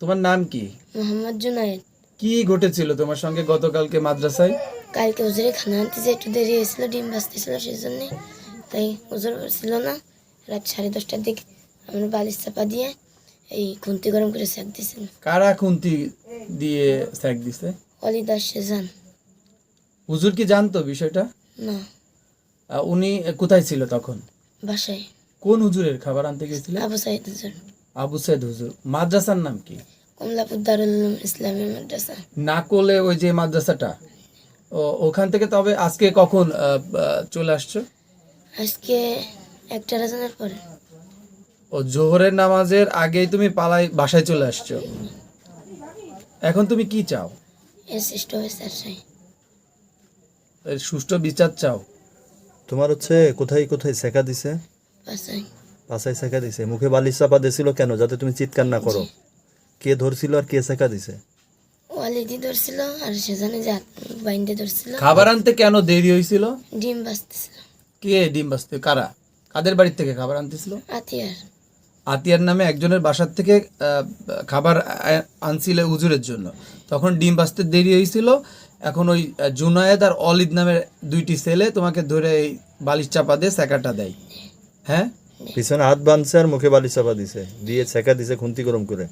তোমার নাম কি? মোহাম্মদ জুনায়েদ। কি ঘটেছিল তোমার সঙ্গে গতকালকে মাদ্রাসায়? কালকে হুজুরে খানা আনতে যে একটু দেরি হয়েছিল ডিম বাজতেছিল সেই জন্যে তাই হুজুর ছিল না রাত সাড়ে দশটার দিকে আমরা বালিশ চাপা দিয়ে এই খুন্তি গরম করে সেক দিয়েছেন কারা খুন্তি দিয়ে স্যাক দিছে? অলি দাস সেজান। হুজুর কি জানতো বিষয়টা? না। আহ, উনি কোথায় ছিল তখন? বাসায়। কোন হুজুরের খাবার আনতে গেছিল আবু সাইদ হুজুর আবু সাইদ হুজুর মাদ্রাসার নাম কি? কমলাপুর দারুল ইসলামী মাদ্রাসা। নাকলে ওই যে মাদ্রাসাটা ও ওখান থেকে তবে আজকে কখন চলে আসছো? আজকে একটা রাজানের পরে। ও জোহরের নামাজের আগেই তুমি পালাই বাসায় চলে আসছো? এখন তুমি কি চাও? এর আর এর সুষ্ঠু বিচার চাও? তোমার হচ্ছে কোথায় কোথায় শেখা দিছে? বাসায়। পাশায় শেখা দিছে। মুখে বালিশ চাপা দিছিল কেন? যাতে তুমি চিৎকার না করো। কে ধরছিল আর কে শেখা দিছে? ওয়ালিদি ধরছিল আর সেজানে যে হাত বাইন্দে ধরছিল। খাবার আনতে কেন দেরি হয়েছিল ডিম বাজতেছিল কে ডিম বাজতে কারা? কাদের বাড়ির থেকে খাবার আনতেছিল? আতিয়ার। আতিয়ার নামে একজনের বাসার থেকে খাবার আনছিল উজুরের জন্য। তখন ডিম বাজতে দেরি হয়েছিল এখন ওই জুনায়েদ আর অলিদ নামের দুইটি ছেলে তোমাকে ধরে এই বালিশ চাপা দিয়ে স্যাকাটা দেয়। হ্যাঁ? পিছনে হাত বাঁধছে আর মুখে বালি চাপা দিছে দিয়ে ছেঁকা দিছে খুন্তি গরম করে।